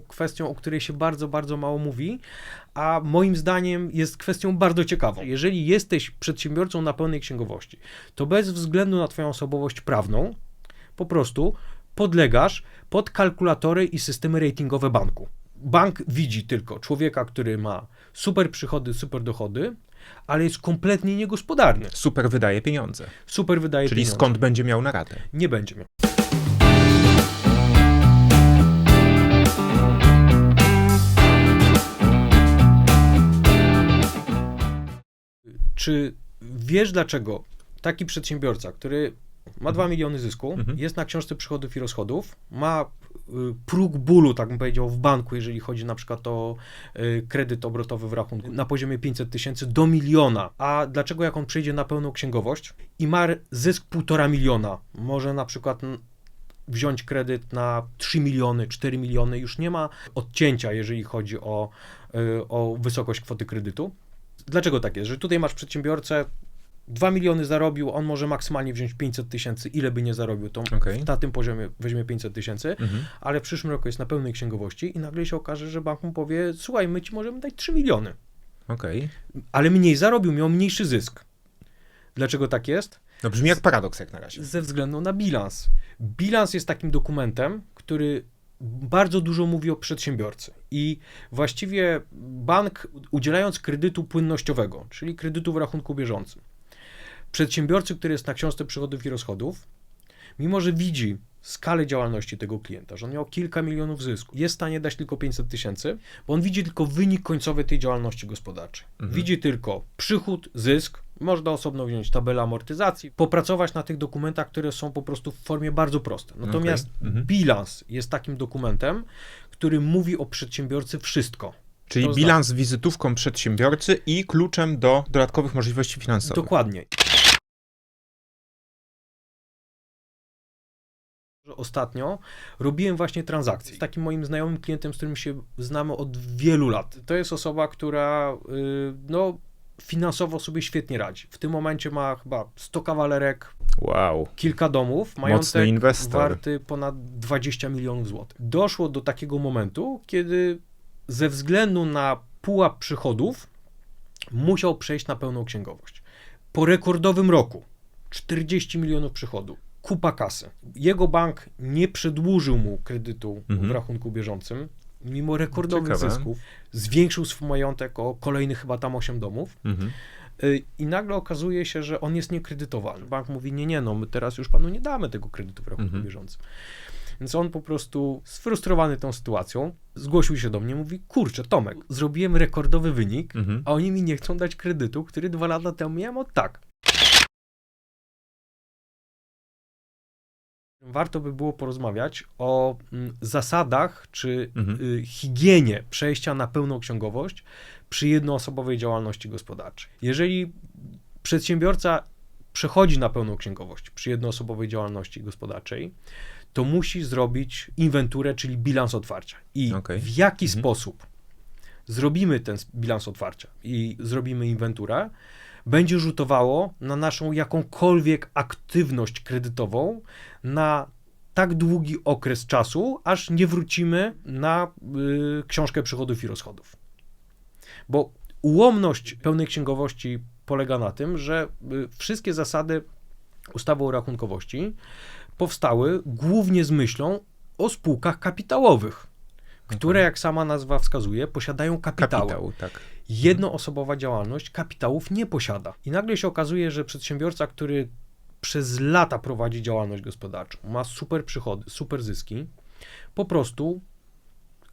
kwestią, o której się bardzo, bardzo mało mówi, a moim zdaniem jest kwestią bardzo ciekawą. Jeżeli jesteś przedsiębiorcą na pełnej księgowości, to bez względu na Twoją osobowość prawną, po prostu podlegasz pod kalkulatory i systemy ratingowe banku. Bank widzi tylko człowieka, który ma super przychody, super dochody, ale jest kompletnie niegospodarny. Super wydaje pieniądze. Super wydaje Czyli pieniądze. skąd będzie miał na ratę? Nie będzie miał. Czy wiesz dlaczego taki przedsiębiorca, który ma 2 miliony zysku, Mhm. jest na książce przychodów i rozchodów, ma y, próg bólu, tak bym powiedział, w banku, jeżeli chodzi na przykład o y, kredyt obrotowy w rachunku, na poziomie 500 tysięcy do miliona. A dlaczego jak on przyjdzie na pełną księgowość i ma zysk 1,5 miliona, może na przykład wziąć kredyt na 3 miliony, 4 miliony, już nie ma odcięcia, jeżeli chodzi o, y, o wysokość kwoty kredytu. Dlaczego tak jest? Że tutaj masz przedsiębiorcę, 2 miliony zarobił, on może maksymalnie wziąć 500 tysięcy, ile by nie zarobił, to Okej. na tym poziomie weźmie 500 tysięcy, Mhm. ale w przyszłym roku jest na pełnej księgowości i nagle się okaże, że bank mu powie, słuchaj, my ci możemy dać 3 miliony, Okej. ale mniej zarobił, miał mniejszy zysk. Dlaczego tak jest? No brzmi jak paradoks jak na razie. Ze względu na bilans. Bilans jest takim dokumentem, który bardzo dużo mówi o przedsiębiorcy. I właściwie bank, udzielając kredytu płynnościowego, czyli kredytu w rachunku bieżącym, przedsiębiorcy, który jest na książce przychodów i rozchodów, mimo że widzi skalę działalności tego klienta, że on miał kilka milionów zysku, jest w stanie dać tylko 500 tysięcy, bo on widzi tylko wynik końcowy tej działalności gospodarczej. Mhm. Widzi tylko przychód, zysk, można osobno wziąć tabelę amortyzacji, popracować na tych dokumentach, które są po prostu w formie bardzo proste. Natomiast Okej. Mhm. bilans jest takim dokumentem, który mówi o przedsiębiorcy wszystko. Czyli to zna- bilans wizytówką przedsiębiorcy i kluczem do dodatkowych możliwości finansowych. Dokładnie. Ostatnio robiłem właśnie transakcję z takim moim znajomym klientem, z którym się znamy od wielu lat. To jest osoba, która y, no, finansowo sobie świetnie radzi. W tym momencie ma chyba 100 kawalerek, Wow. kilka domów, majątek warty ponad 20 milionów złotych. Doszło do takiego momentu, kiedy ze względu na pułap przychodów musiał przejść na pełną księgowość. Po rekordowym roku 40 milionów przychodu, kupa kasy. Jego bank nie przedłużył mu kredytu Mhm. w rachunku bieżącym, mimo rekordowych Ciekawe. zysków. Zwiększył swój majątek o kolejnych chyba tam 8 domów. Mhm. Y, I nagle okazuje się, że on jest niekredytowalny. Bank mówi, nie, nie, no my teraz już panu nie damy tego kredytu w rachunku Mhm. bieżącym. Więc on po prostu sfrustrowany tą sytuacją zgłosił się do mnie, mówi, kurczę Tomek, zrobiłem rekordowy wynik, Mhm. a oni mi nie chcą dać kredytu, który dwa lata temu miałem od tak. Warto by było porozmawiać o mm, zasadach czy Mhm. y, higienie przejścia na pełną księgowość przy jednoosobowej działalności gospodarczej. Jeżeli przedsiębiorca przechodzi na pełną księgowość przy jednoosobowej działalności gospodarczej, to musi zrobić inwenturę, czyli bilans otwarcia. I Okej. w jaki Mhm. sposób zrobimy ten bilans otwarcia i zrobimy inwenturę, będzie rzutowało na naszą jakąkolwiek aktywność kredytową na tak długi okres czasu, aż nie wrócimy na y, książkę przychodów i rozchodów. Bo ułomność pełnej księgowości polega na tym, że y, wszystkie zasady ustawy o rachunkowości powstały głównie z myślą o spółkach kapitałowych, które, jak sama nazwa wskazuje, posiadają kapitały. Kapitał, tak. Jednoosobowa działalność kapitałów nie posiada. I nagle się okazuje, że przedsiębiorca, który przez lata prowadzi działalność gospodarczą, ma super przychody, super zyski, po prostu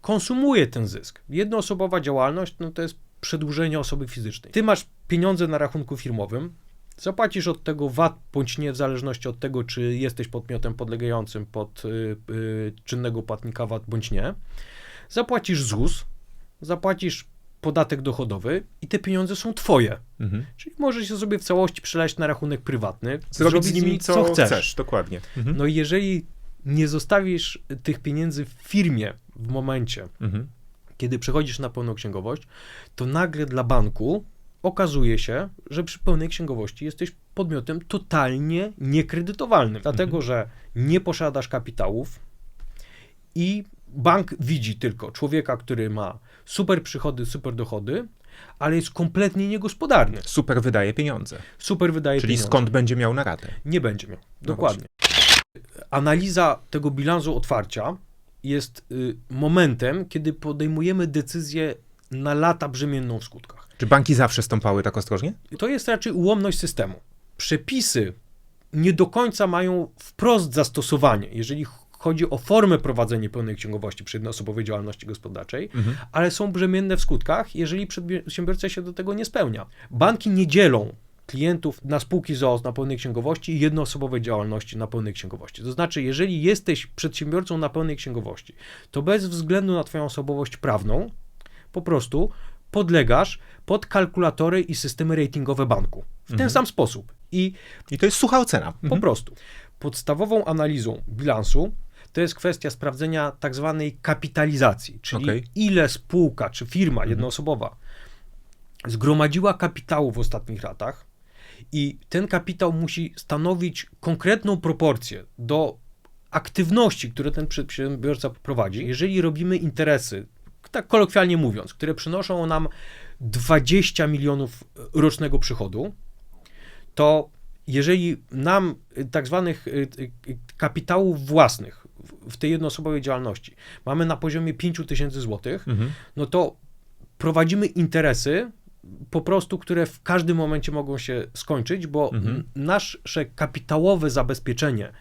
konsumuje ten zysk. Jednoosobowa działalność no to jest przedłużenie osoby fizycznej. Ty masz pieniądze na rachunku firmowym, zapłacisz od tego VAT bądź nie, w zależności od tego, czy jesteś podmiotem podlegającym pod y, y, czynnego płatnika VAT bądź nie. Zapłacisz ZUS, zapłacisz podatek dochodowy i te pieniądze są twoje. Mhm. Czyli możesz je sobie w całości przelać na rachunek prywatny, Zrobić z nimi co, chcesz. chcesz. Dokładnie. Mhm. No i jeżeli nie zostawisz tych pieniędzy w firmie w momencie, Mhm. kiedy przechodzisz na pełną księgowość, to nagle dla banku okazuje się, że przy pełnej księgowości jesteś podmiotem totalnie niekredytowalnym, dlatego że nie posiadasz kapitałów i bank widzi tylko człowieka, który ma super przychody, super dochody, ale jest kompletnie niegospodarny. Super wydaje pieniądze. Super wydaje Czyli pieniądze. skąd będzie miał na ratę? Nie będzie miał. No Dokładnie. Analiza tego bilansu otwarcia jest y, momentem, kiedy podejmujemy decyzję na lata brzemienną w skutkach. Czy banki zawsze stąpały tak ostrożnie? To jest raczej ułomność systemu. Przepisy nie do końca mają wprost zastosowanie, jeżeli chodzi o formę prowadzenia pełnej księgowości przy jednoosobowej działalności gospodarczej, Mhm. ale są brzemienne w skutkach, jeżeli przedsiębiorca się do tego nie spełnia. Banki nie dzielą klientów na spółki ZOO na pełnej księgowości i jednoosobowej działalności na pełnej księgowości. To znaczy, jeżeli jesteś przedsiębiorcą na pełnej księgowości, to bez względu na Twoją osobowość prawną, po prostu podlegasz pod kalkulatory i systemy ratingowe banku. W ten sam sposób. I I to jest sucha ocena. po prostu podstawową analizą bilansu to jest kwestia sprawdzenia tak zwanej kapitalizacji, czyli Okej. ile spółka czy firma jednoosobowa zgromadziła kapitału w ostatnich latach i ten kapitał musi stanowić konkretną proporcję do aktywności, które ten przedsiębiorca prowadzi. Jeżeli robimy interesy, tak kolokwialnie mówiąc, które przynoszą nam 20 milionów rocznego przychodu, to jeżeli nam tak zwanych y, y, kapitałów własnych w- tej jednoosobowej działalności mamy na poziomie 5 tysięcy złotych, Mhm. no to prowadzimy interesy po prostu, które w każdym momencie mogą się skończyć, bo Mhm. nasze kapitałowe zabezpieczenie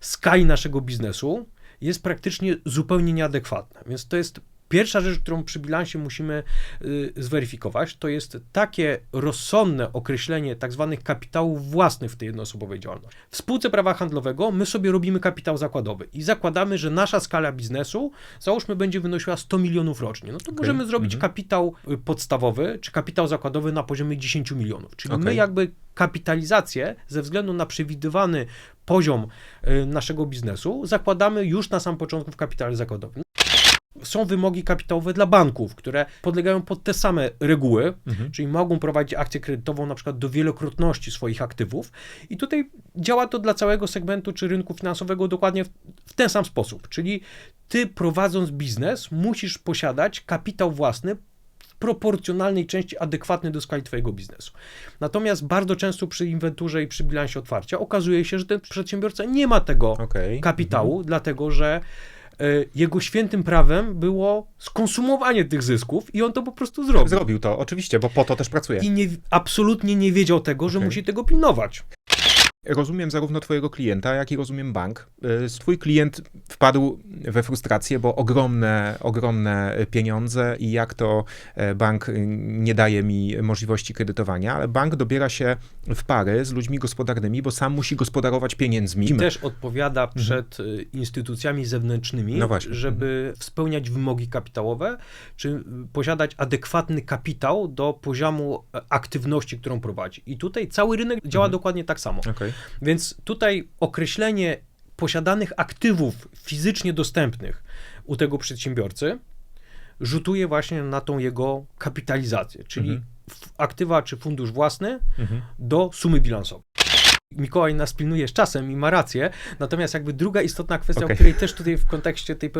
skali naszego biznesu jest praktycznie zupełnie nieadekwatne. Więc to jest pierwsza rzecz, którą przy bilansie musimy y, zweryfikować, to jest takie rozsądne określenie tak zwanych kapitałów własnych w tej jednoosobowej działalności. W spółce prawa handlowego my sobie robimy kapitał zakładowy i zakładamy, że nasza skala biznesu, załóżmy, będzie wynosiła 100 milionów rocznie. No to możemy zrobić Mhm. kapitał y, podstawowy czy kapitał zakładowy na poziomie 10 milionów. Czyli my Okej. jakby kapitalizację ze względu na przewidywany poziom y, naszego biznesu zakładamy już na sam początku w kapitale zakładowym. Są wymogi kapitałowe dla banków, które podlegają pod te same reguły, Mhm. czyli mogą prowadzić akcję kredytową na przykład do wielokrotności swoich aktywów. I tutaj działa to dla całego segmentu czy rynku finansowego dokładnie w, w ten sam sposób. Czyli ty prowadząc biznes musisz posiadać kapitał własny w proporcjonalnej części adekwatny do skali twojego biznesu. Natomiast bardzo często przy inwenturze i przy bilansie otwarcia okazuje się, że ten przedsiębiorca nie ma tego Okej. kapitału, dlatego że jego świętym prawem było skonsumowanie tych zysków i on to po prostu zrobił. Zrobił to, oczywiście, bo po to też pracuje. I nie, absolutnie nie wiedział tego, że Okej. musi tego pilnować. Rozumiem zarówno twojego klienta, jak i rozumiem bank. Y, Twój klient wpadł we frustrację, bo ogromne, ogromne pieniądze i jak to e, bank y, nie daje mi możliwości kredytowania, ale bank dobiera się w pary z ludźmi gospodarnymi, bo sam musi gospodarować pieniędzmi. Też odpowiada przed y, instytucjami zewnętrznymi, No żeby spełniać wymogi kapitałowe, czy posiadać adekwatny kapitał do poziomu e, aktywności, którą prowadzi. I tutaj cały rynek działa dokładnie tak samo. Więc tutaj określenie posiadanych aktywów fizycznie dostępnych u tego przedsiębiorcy rzutuje właśnie na tą jego kapitalizację, czyli Mhm. aktywa czy fundusz własny Mhm. do sumy bilansowej. Mikołaj nas pilnuje z czasem i ma rację, natomiast jakby druga istotna kwestia, Okej. o której też tutaj w kontekście tej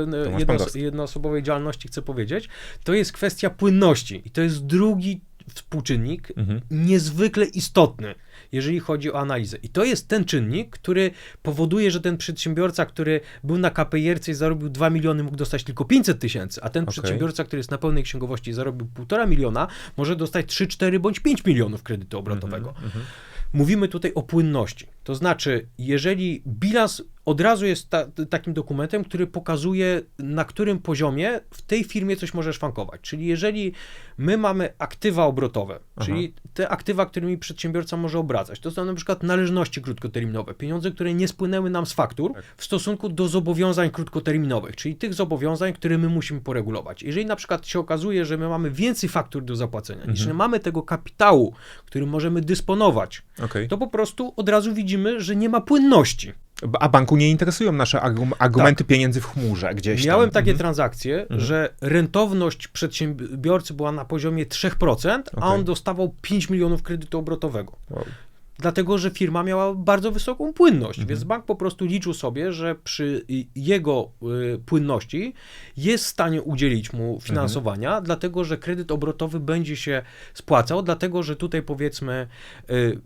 jednoosobowej działalności chcę powiedzieć, to jest kwestia płynności i to jest drugi współczynnik, Mhm. niezwykle istotny, jeżeli chodzi o analizę. I to jest ten czynnik, który powoduje, że ten przedsiębiorca, który był na KPI-erce i zarobił 2 miliony, mógł dostać tylko 500 tysięcy, a ten Okej. przedsiębiorca, który jest na pełnej księgowości i zarobił 1,5 miliona, może dostać 3, 4 bądź 5 milionów kredytu obrotowego. Mhm. Mówimy tutaj o płynności. To znaczy, jeżeli bilans od razu jest ta, takim dokumentem, który pokazuje, na którym poziomie w tej firmie coś może szwankować. Czyli jeżeli my mamy aktywa obrotowe, Aha. czyli te aktywa, którymi przedsiębiorca może obracać, to są na przykład należności krótkoterminowe, pieniądze, które nie spłynęły nam z faktur Tak. w stosunku do zobowiązań krótkoterminowych, czyli tych zobowiązań, które my musimy poregulować. Jeżeli na przykład się okazuje, że my mamy więcej faktur do zapłacenia, niż Mhm. mamy tego kapitału, którym możemy dysponować, Okej. to po prostu od razu widzimy, że nie ma płynności. A banku nie interesują nasze argum- argumenty pieniędzy w chmurze gdzieś Tak. Miałem tam. takie Mhm. transakcje, że rentowność przedsiębiorcy była na poziomie 3%, a Okej. on dostawał 5 milionów kredytu obrotowego. Wow. dlatego że firma miała bardzo wysoką płynność, Mhm. więc bank po prostu liczył sobie, że przy jego y, płynności jest w stanie udzielić mu finansowania, dlatego że kredyt obrotowy będzie się spłacał, dlatego że tutaj powiedzmy y,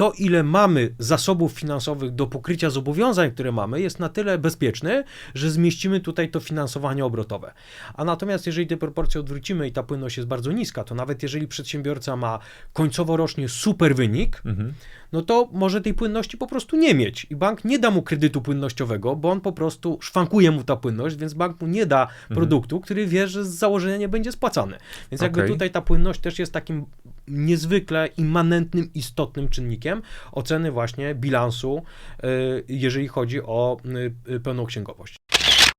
to, ile mamy zasobów finansowych do pokrycia zobowiązań, które mamy, jest na tyle bezpieczny, że zmieścimy tutaj to finansowanie obrotowe. A natomiast jeżeli te proporcje odwrócimy i ta płynność jest bardzo niska, to nawet jeżeli przedsiębiorca ma końcowo rocznie super wynik, Mhm. no to może tej płynności po prostu nie mieć i bank nie da mu kredytu płynnościowego, bo on po prostu szwankuje mu ta płynność, więc bank mu nie da produktu, który wie, że z założenia nie będzie spłacany. Więc jakby Okej. tutaj ta płynność też jest takim niezwykle immanentnym, istotnym czynnikiem oceny właśnie bilansu, y, jeżeli chodzi o y, y, pełną księgowość.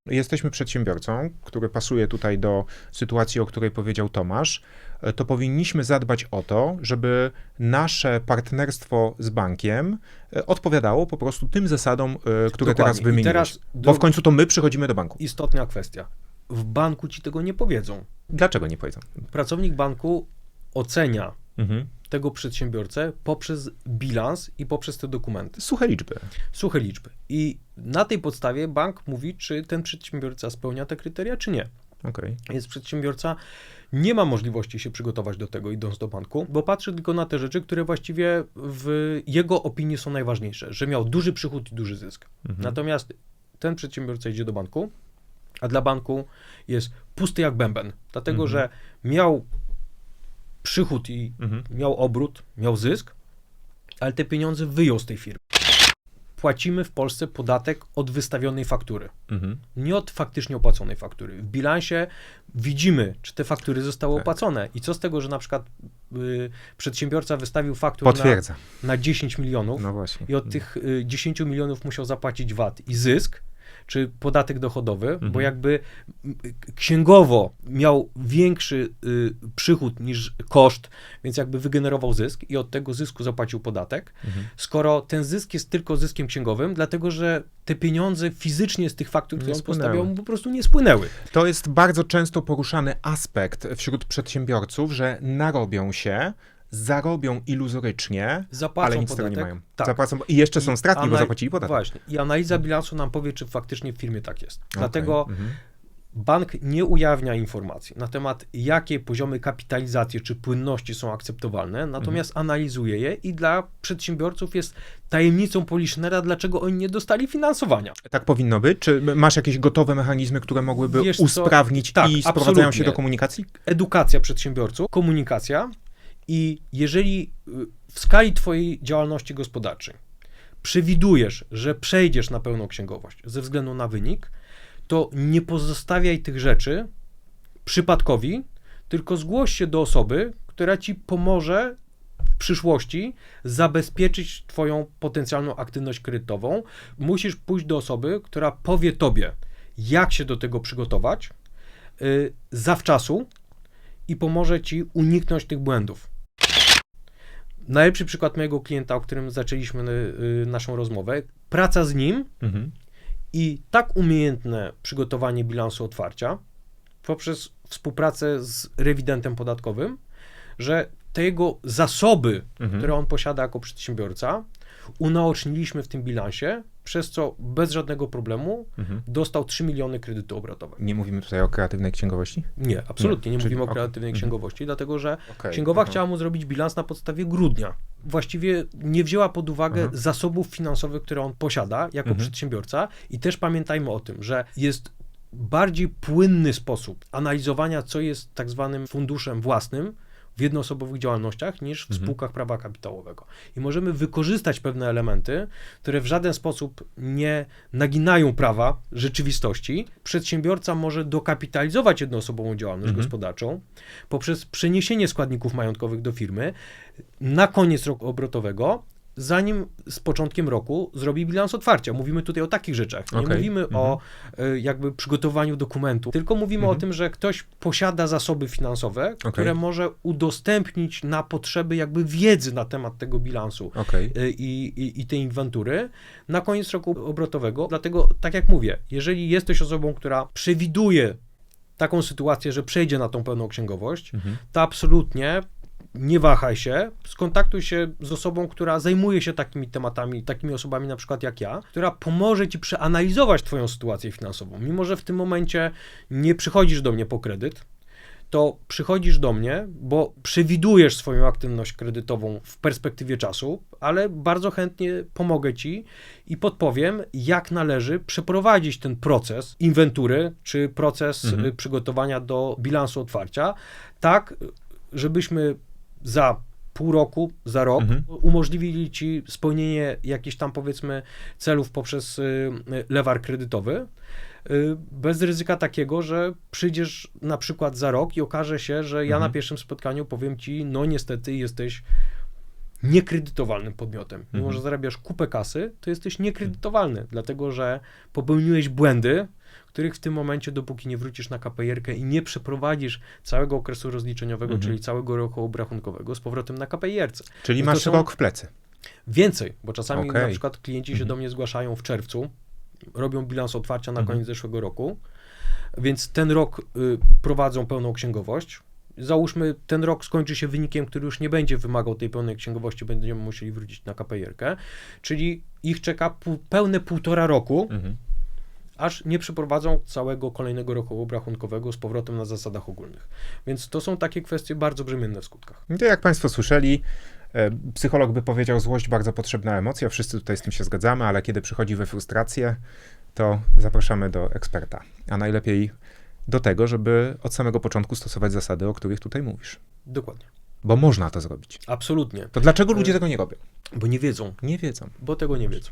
Jesteśmy przedsiębiorcą, który pasuje tutaj do sytuacji, o której powiedział Tomasz. E, To powinniśmy zadbać o to, żeby nasze partnerstwo z bankiem e, odpowiadało po prostu tym zasadom, e, które Dokładnie. teraz wymieniłeś. teraz Bo w końcu to my przychodzimy do banku. Istotna kwestia. W banku ci tego nie powiedzą. Dlaczego nie powiedzą? Pracownik banku ocenia Mhm. tego przedsiębiorcę poprzez bilans i poprzez te dokumenty. Suche liczby. Suche liczby. I na tej podstawie bank mówi, czy ten przedsiębiorca spełnia te kryteria, czy nie. Okej. Więc przedsiębiorca nie ma możliwości się przygotować do tego, idąc do banku, bo patrzy tylko na te rzeczy, które właściwie w jego opinii są najważniejsze, że miał duży przychód i duży zysk. Mhm. Natomiast ten przedsiębiorca idzie do banku, a dla banku jest pusty jak bęben, dlatego Mhm. że miał przychód i Mhm. miał obrót, miał zysk, ale te pieniądze wyjął z tej firmy. Płacimy w Polsce podatek od wystawionej faktury, Mhm. nie od faktycznie opłaconej faktury. W bilansie widzimy, czy te faktury zostały Tak. opłacone i co z tego, że na przykład y, przedsiębiorca wystawił fakturę na, na 10 milionów No i od tych y, 10 milionów musiał zapłacić VAT i zysk, czy podatek dochodowy, bo Mhm. jakby y, księgowo miał większy y, przychód niż koszt, więc jakby wygenerował zysk i od tego zysku zapłacił podatek, Mhm. skoro ten zysk jest tylko zyskiem księgowym, dlatego że te pieniądze fizycznie z tych faktur, które on spłynęły. postawiał, mu po prostu nie spłynęły. To jest bardzo często poruszany aspekt wśród przedsiębiorców, że narobią się, zarobią iluzorycznie, Zapłacą ale nic z tego podatek. nie mają. Tak. Zapłacą, I jeszcze są stratni, bo zapłacili podatek. Właśnie. I analiza bilansu nam powie, czy faktycznie w firmie tak jest. Dlatego Okej. Mhm. bank nie ujawnia informacji na temat, jakie poziomy kapitalizacji czy płynności są akceptowalne, natomiast Mhm. analizuje je i dla przedsiębiorców jest tajemnicą Poliszynera, dlaczego oni nie dostali finansowania. Tak powinno być? Czy masz jakieś gotowe mechanizmy, które mogłyby Wiesz co? usprawnić Tak, i sprowadzają absolutnie. się do komunikacji? Edukacja przedsiębiorców, komunikacja i jeżeli y, w skali Twojej działalności gospodarczej przewidujesz, że przejdziesz na pełną księgowość ze względu na wynik, to nie pozostawiaj tych rzeczy przypadkowi, tylko zgłoś się do osoby, która ci pomoże w przyszłości zabezpieczyć Twoją potencjalną aktywność kredytową. Musisz pójść do osoby, która powie Tobie, jak się do tego przygotować y, zawczasu i pomoże Ci uniknąć tych błędów. Najlepszy przykład mojego klienta, o którym zaczęliśmy y, naszą rozmowę, praca z nim Mhm. i tak umiejętne przygotowanie bilansu otwarcia poprzez współpracę z rewidentem podatkowym, że te jego zasoby, Mhm. które on posiada jako przedsiębiorca, unaoczniliśmy w tym bilansie, przez co bez żadnego problemu Mhm. dostał 3 miliony kredytu obrotowego. Nie mówimy tutaj o kreatywnej księgowości? Nie, absolutnie nie, czyli- mówimy o kreatywnej Mhm. księgowości, dlatego że Okej. księgowa Aha. chciała mu zrobić bilans na podstawie grudnia. Właściwie nie wzięła pod uwagę Mhm. zasobów finansowych, które on posiada jako Mhm. przedsiębiorca i też pamiętajmy o tym, że jest bardziej płynny sposób analizowania, co jest tak zwanym funduszem własnym w jednoosobowych działalnościach niż w Mhm. spółkach prawa kapitałowego. I możemy wykorzystać pewne elementy, które w żaden sposób nie naginają prawa rzeczywistości. Przedsiębiorca może dokapitalizować jednoosobową działalność Mhm. gospodarczą poprzez przeniesienie składników majątkowych do firmy na koniec roku obrotowego, zanim z początkiem roku zrobi bilans otwarcia. Mówimy tutaj o takich rzeczach. Nie Okej. mówimy Mhm. o e, jakby przygotowaniu dokumentu, tylko mówimy Mhm. o tym, że ktoś posiada zasoby finansowe, które może udostępnić na potrzeby jakby wiedzy na temat tego bilansu Okej. y, i, i, i tej inwentury na koniec roku obrotowego. Dlatego, tak jak mówię, jeżeli jesteś osobą, która przewiduje taką sytuację, że przejdzie na tą pełną księgowość, Mhm. to absolutnie nie wahaj się, skontaktuj się z osobą, która zajmuje się takimi tematami, takimi osobami na przykład jak ja, która pomoże ci przeanalizować twoją sytuację finansową. Mimo, że w tym momencie nie przychodzisz do mnie po kredyt, to przychodzisz do mnie, bo przewidujesz swoją aktywność kredytową w perspektywie czasu, ale bardzo chętnie pomogę ci i podpowiem, jak należy przeprowadzić ten proces inwentury, czy proces Mhm. y, przygotowania do bilansu otwarcia, tak, żebyśmy za pół roku, za rok Mhm. umożliwili ci spełnienie jakichś tam powiedzmy celów poprzez y, lewar kredytowy. y, Bez ryzyka takiego, że przyjdziesz na przykład za rok i okaże się, że ja Mhm. na pierwszym spotkaniu powiem ci, no niestety jesteś niekredytowalnym podmiotem. Mimo, Mhm. że zarabiasz kupę kasy, to jesteś niekredytowalny, dlatego że popełniłeś błędy, których w tym momencie, dopóki nie wrócisz na KPR-kę i nie przeprowadzisz całego okresu rozliczeniowego, Mhm. czyli całego roku obrachunkowego z powrotem na KPR-ce. Czyli No masz są- rok w plecy. Więcej, bo czasami Okej. na przykład klienci się Mhm. do mnie zgłaszają w czerwcu, robią bilans otwarcia na Mhm. koniec zeszłego roku, więc ten rok y, prowadzą pełną księgowość. Załóżmy, ten rok skończy się wynikiem, który już nie będzie wymagał tej pełnej księgowości, będziemy musieli wrócić na KPR-kę, czyli ich czeka pełne półtora roku, Mhm. Aż nie przeprowadzą całego kolejnego roku obrachunkowego z powrotem na zasadach ogólnych. Więc to są takie kwestie bardzo brzemienne w skutkach. No To jak Państwo słyszeli, e, psycholog by powiedział, złość bardzo potrzebna emocja, wszyscy tutaj z tym się zgadzamy, ale kiedy przychodzi we frustrację, to zapraszamy do eksperta. A najlepiej do tego, żeby od samego początku stosować zasady, o których tutaj mówisz. Dokładnie. Bo można to zrobić. Absolutnie. To dlaczego ludzie tego nie robią? Bo nie wiedzą, Nie wiedzą. bo tego nie wiedzą.